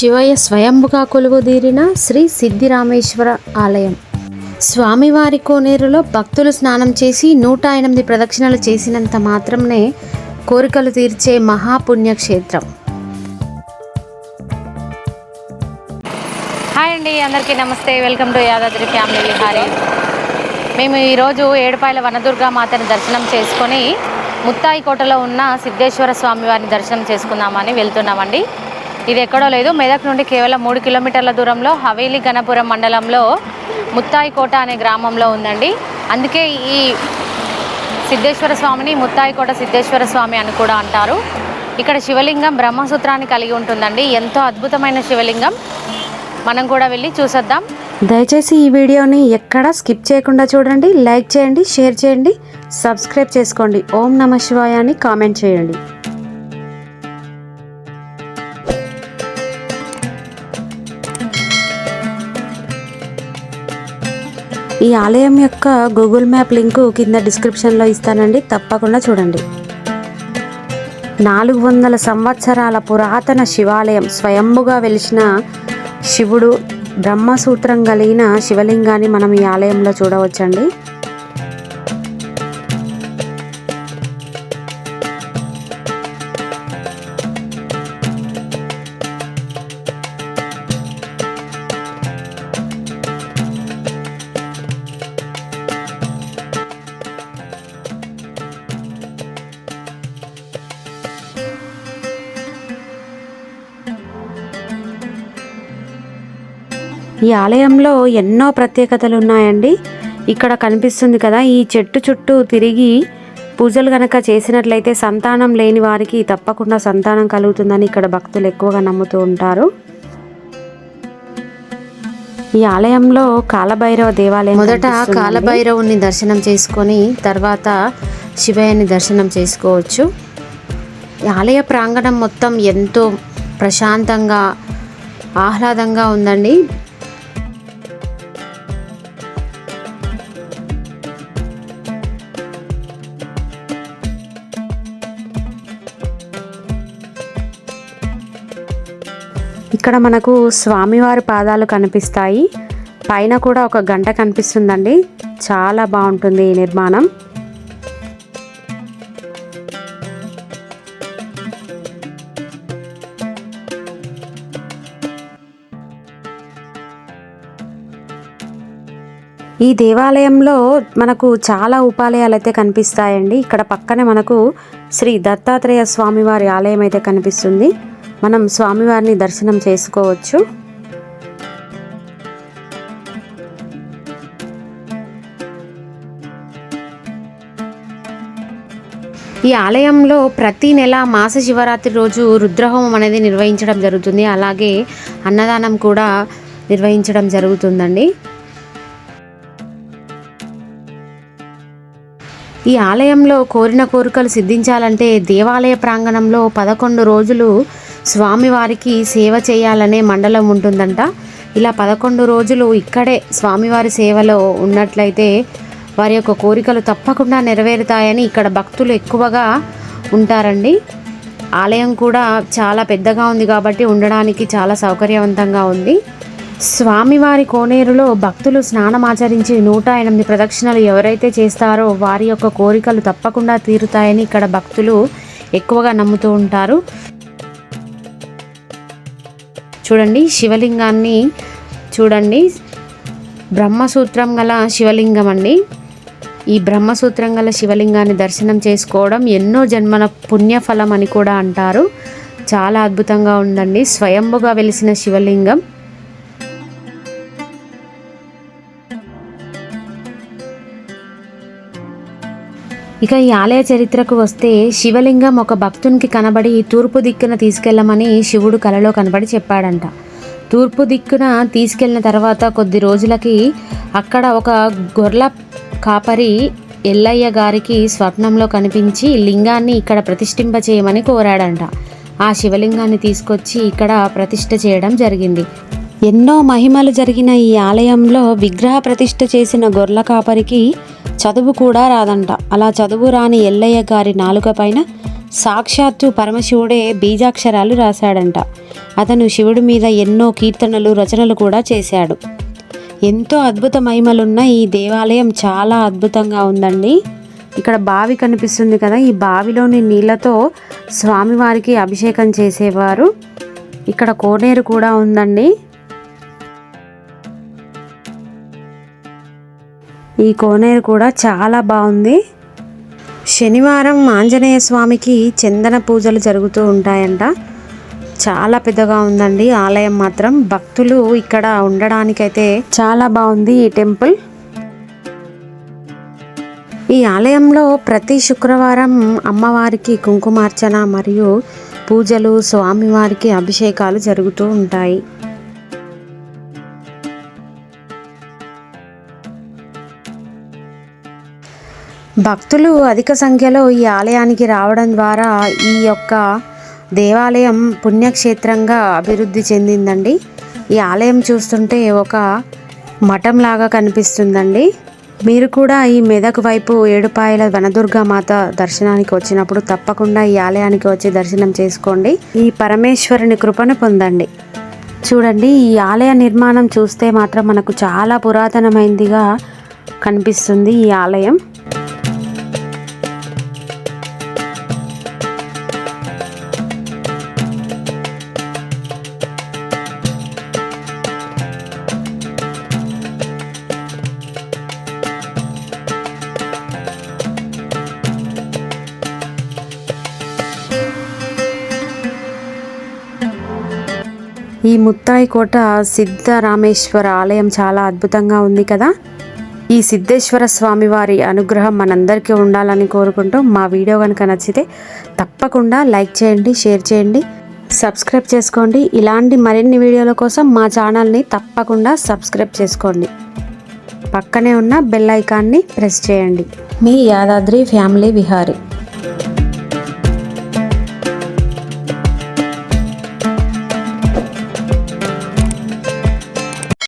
శివయ్య స్వయంభుగా కొలువుదీరిన శ్రీ సిద్ధిరామేశ్వర ఆలయం. స్వామివారి కోనేరులో భక్తులు స్నానం చేసి నూట ఎనిమిది ప్రదక్షిణలు చేసినంత మాత్రమే కోరికలు తీర్చే మహాపుణ్యక్షేత్రం. హాయ్ అండి అందరికీ నమస్తే. Welcome to Yadadri family Vihari. మేము ఈరోజు ఏడుపాయల వనదుర్గా మాతను దర్శనం చేసుకొని ముత్తాయి కోటలో ఉన్న సిద్ధేశ్వర స్వామివారిని దర్శనం చేసుకుందామని వెళ్తున్నామండి. ఇది ఎక్కడో లేదు. మెదక్ నుండి కేవలం మూడు కిలోమీటర్ల దూరంలో హవేలి గణపురం మండలంలో ముత్తాయి కోట అనే గ్రామంలో ఉందండి. అందుకే ఈ సిద్ధేశ్వర స్వామిని ముత్తాయికోట సిద్ధేశ్వర స్వామి అని కూడా అంటారు. ఇక్కడ శివలింగం బ్రహ్మసూత్రాన్ని కలిగి ఉంటుందండి. ఎంతో అద్భుతమైన శివలింగం. మనం కూడా వెళ్ళి చూసొద్దాం. దయచేసి ఈ వీడియోని ఎక్కడా స్కిప్ చేయకుండా చూడండి. లైక్ చేయండి షేర్ చేయండి సబ్స్క్రైబ్ చేసుకోండి. ఓం నమ శివాయ అని కామెంట్ చేయండి. ఈ ఆలయం యొక్క గూగుల్ మ్యాప్ లింకు కింద డిస్క్రిప్షన్లో ఇస్తానండి. తప్పకుండా చూడండి. నాలుగు వందల సంవత్సరాల పురాతన శివాలయం స్వయంభుగా వెలిసిన శివుడు బ్రహ్మసూత్రం కలిగిన శివలింగాన్ని మనం ఈ ఆలయంలో చూడవచ్చండి. ఈ ఆలయంలో ఎన్నో ప్రత్యేకతలు ఉన్నాయండి ఇక్కడ కనిపిస్తుంది కదా ఈ చెట్టు చుట్టూ తిరిగి పూజలు గనక చేసినట్లయితే సంతానం లేని వారికి తప్పకుండా సంతానం కలుగుతుందని ఇక్కడ భక్తులు ఎక్కువగా నమ్ముతూ ఉంటారు. ఈ ఆలయంలో కాలభైరవ దేవాలయం మొదట కాలభైరవుని దర్శనం చేసుకొని తర్వాత శివయ్యని దర్శనం చేసుకోవచ్చు. ఆలయ ప్రాంగణం మొత్తం ఎంతో ప్రశాంతంగా ఆహ్లాదంగా ఉందండి. ఇక్కడ మనకు స్వామివారి పాదాలు కనిపిస్తాయి. పైన కూడా ఒక గంట కనిపిస్తుందండి. చాలా బాగుంటుంది ఈ నిర్మాణం. ఈ దేవాలయంలో మనకు చాలా ఉపాలయాలు అయితే కనిపిస్తాయండి. ఇక్కడ పక్కనే మనకు శ్రీ దత్తాత్రేయ స్వామివారి ఆలయం అయితే కనిపిస్తుంది. మనం స్వామివారిని దర్శనం చేసుకోవచ్చు. ఈ ఆలయంలో ప్రతి నెల మాస శివరాత్రి రోజు రుద్రహోమం అనేది నిర్వహించడం జరుగుతుంది. అలాగే అన్నదానం కూడా నిర్వహించడం జరుగుతుందండి. ఈ ఆలయంలో కోరిన కోరికలు సిద్ధించాలంటే దేవాలయ ప్రాంగణంలో పదకొండు రోజులు స్వామివారికి సేవ చేయాలనే మండలం ఉంటుందంట. ఇలా పదకొండు రోజులు ఇక్కడే స్వామివారి సేవలో ఉన్నట్లయితే వారి యొక్క కోరికలు తప్పకుండా నెరవేరుతాయని ఇక్కడ భక్తులు ఎక్కువగా ఉంటారండి. ఆలయం కూడా చాలా పెద్దగా ఉంది కాబట్టి ఉండడానికి చాలా సౌకర్యవంతంగా ఉంది. స్వామివారి కోనేరులో భక్తులు స్నానమాచరించి నూట ఎనిమిది ప్రదక్షిణలు ఎవరైతే చేస్తారో వారి యొక్క కోరికలు తప్పకుండా తీరుతాయని ఇక్కడ భక్తులు ఎక్కువగా నమ్ముతూ ఉంటారు. చూడండి శివలింగాన్ని చూడండి. బ్రహ్మసూత్రం గల శివలింగం అండి ఈ బ్రహ్మసూత్రం గల శివలింగాన్ని దర్శనం చేసుకోవడం ఎన్నో జన్మల పుణ్యఫలం అని కూడా అంటారు. చాలా అద్భుతంగా ఉందండి. స్వయంభుగా వెలిసిన శివలింగం. ఇక ఈ ఆలయ చరిత్రకు వస్తే శివలింగం ఒక భక్తునికి కనబడి తూర్పు దిక్కున తీసుకెళ్ళమని శివుడు కలలో కనబడి చెప్పాడంట. తూర్పు దిక్కున తీసుకెళ్ళిన తర్వాత కొద్ది రోజులకి అక్కడ ఒక గొర్ల కాపరి ఎల్లయ్య గారికి స్వప్నంలో కనిపించి లింగాన్ని ఇక్కడ ప్రతిష్ఠింప చేయమని కోరాడంట. ఆ శివలింగాన్ని తీసుకొచ్చి ఇక్కడ ప్రతిష్ఠ చేయడం జరిగింది. ఎన్నో మహిమలు జరిగిన ఈ ఆలయంలో విగ్రహ ప్రతిష్ఠ చేసిన గొర్ల కాపరికి చదువు కూడా రాదంట. అలా చదువు రాని ఎల్లయ్య గారి నాలుక పైన సాక్షాత్తు పరమశివుడే బీజాక్షరాలు రాశాడంట. అతను శివుడి మీద ఎన్నో కీర్తనలు రచనలు కూడా చేశాడు. ఎంతో అద్భుత మహిమలున్న ఈ దేవాలయం చాలా అద్భుతంగా ఉందండి. ఇక్కడ బావి కనిపిస్తుంది కదా ఈ బావిలోని నీళ్ళతో స్వామివారికి అభిషేకం చేసేవారు. ఇక్కడ కోనేరు కూడా ఉందండి. ఈ కోనేరు కూడా చాలా బాగుంది. శనివారం ఆంజనేయ స్వామికి చందన పూజలు జరుగుతూ ఉంటాయంట. చాలా పెద్దగా ఉందండి ఆలయం మాత్రం. భక్తులు ఇక్కడ ఉండడానికైతే చాలా బాగుంది ఈ టెంపుల్. ఈ ఆలయంలో ప్రతి శుక్రవారం అమ్మవారికి కుంకుమార్చన మరియు పూజలు స్వామివారికి అభిషేకాలు జరుగుతూ ఉంటాయి. భక్తులు అధిక సంఖ్యలో ఈ ఆలయానికి రావడం ద్వారా ఈ యొక్క దేవాలయం పుణ్యక్షేత్రంగా అభివృద్ధి చెందిందండి. ఈ ఆలయం చూస్తుంటే ఒక మఠం లాగా కనిపిస్తుందండి. మీరు కూడా ఈ మెదక్ వైపు ఏడుపాయల వనదుర్గా మాత దర్శనానికి వచ్చినప్పుడు తప్పకుండా ఈ ఆలయానికి వచ్చి దర్శనం చేసుకోండి. ఈ పరమేశ్వరుని కృపను పొందండి. చూడండి ఈ ఆలయ నిర్మాణం చూస్తే మాత్రం మనకు చాలా పురాతనమైందిగా కనిపిస్తుంది ఈ ఆలయం. ఈ ముత్తాయి కోట సిద్ధరామేశ్వర ఆలయం చాలా అద్భుతంగా ఉంది కదా. ఈ సిద్ధేశ్వర స్వామి వారి అనుగ్రహం మనందరికీ ఉండాలని కోరుకుంటూ మా వీడియో కనుక నచ్చితే తప్పకుండా లైక్ చేయండి షేర్ చేయండి సబ్స్క్రైబ్ చేసుకోండి. ఇలాంటి మరిన్ని వీడియోల కోసం మా ఛానల్ని తప్పకుండా సబ్స్క్రైబ్ చేసుకోండి. పక్కనే ఉన్న బెల్ ఐకాన్ని ప్రెస్ చేయండి. మీ యాదాద్రి ఫ్యామిలీ విహారీ.